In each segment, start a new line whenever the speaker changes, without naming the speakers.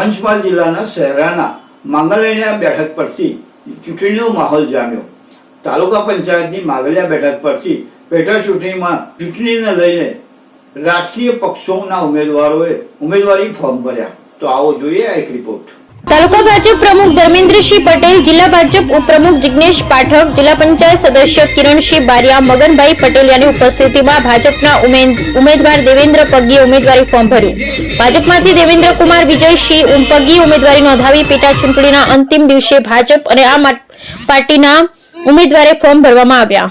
પંચમહાલ જિલ્લાના શહેરાના માંગલિયા બેઠક પરથી ચૂંટણીનો માહોલ જામ્યો. તાલુકા પંચાયતની માંગલિયા બેઠક પરથી પેટા ચૂંટણીમાં ચૂંટણીને લઈને રાજકીય પક્ષોના ઉમેદવારોએ ઉમેદવારી ફોર્મ ભર્યા. તો આવો જોઈએ આ એક રિપોર્ટ
તાલુકા ભાજપ પ્રમુખ ધર્મેન્દ્રસિંહ પટેલ, જિલ્લા ભાજપ ઉપપ્રમુખ જિગ્નેશ પાઠક, જિલ્લા પંચાયત સદસ્ય કિરણસિંહ બારિયા, મગનભાઈ પટેલિયાની ઉપસ્થિતિમાં ભાજપના ઉમેદવાર દેવેન્દ્ર પગીએ ઉમેદવારી ફોર્મ ભર્યું. ભાજપમાંથી દેવેન્દ્ર કુમાર, વિજયસિંહ પગીએ ઉમેદવારી નોંધાવી પેટા ચૂંટણીના અંતિમ દિવસે ભાજપ અને આમ પાર્ટીના ઉમેદવારે ફોર્મ ભરવામાં આવ્યા.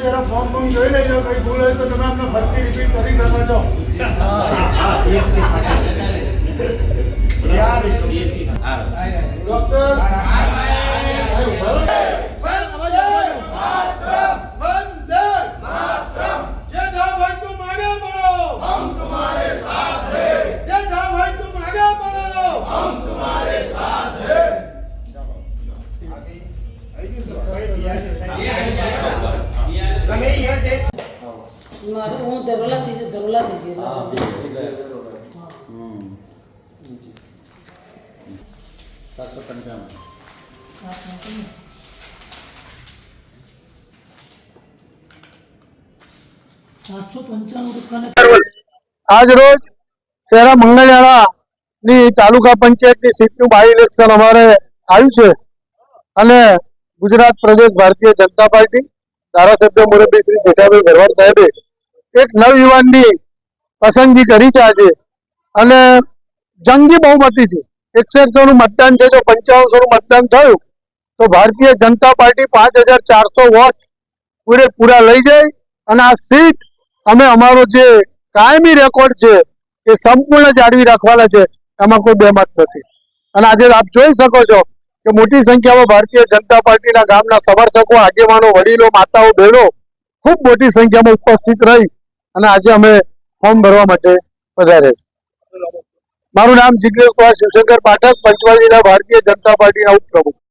જરા ફોર્મ ફોર્મ જોઈ લેજો કઈ ભૂલ હોય તો તમે અમને ફરતી રિપીટ કરી શકો છો ડોક્ટર જે ઠામ હોય
મારે હું ધરોલાથી છું ધરોલાથી છું. સાતસો
આજ રોજ શહેરા મંગળયાળા ની તાલુકા પંચાયતની સીટનું બાય ઇલેક્શન અમારે આવ્યું છે અને ગુજરાત પ્રદેશ ભારતીય જનતા પાર્ટી ધારાસભ્ય મુરબી શ્રી જેઠાભાઈ ભરવાડ સાહેબે એક નવયુવાનની પસંદગી કરી છે આજે. અને જંગી બહુમતીથી એકસઠસો નું મતદાન છે, જો પંચાવનસો નું મતદાન થયું, તો ભારતીય જનતા પાર્ટી પાંચ હજાર ચારસો વોટ પૂરેપૂરા લઈ જાય અને આ સીટ અમે અમારો જે કાયમી રેકોર્ડ છે, એ સંપૂર્ણ જાળવી રાખવાના છે, એમાં કોઈ બેમત નથી. અને આજે આપ જોઈ શકો છો કે મોટી સંખ્યામાં ભારતીય જનતા પાર્ટીના ગામના સમર્થકો, આગેવાનો, વડીલો, માતાઓ, બહેનો ખૂબ મોટી સંખ્યામાં ઉપસ્થિત રહી અને આજે અમે ફોર્મ ભરવા માટે પધારે છે મારું નામ જિગ્નેશ કુમાર શિવશંકર પાઠક પંચમહાલ જિલ્લા ભારતીય જનતા પાર્ટીના ઉપપ્રમુખ.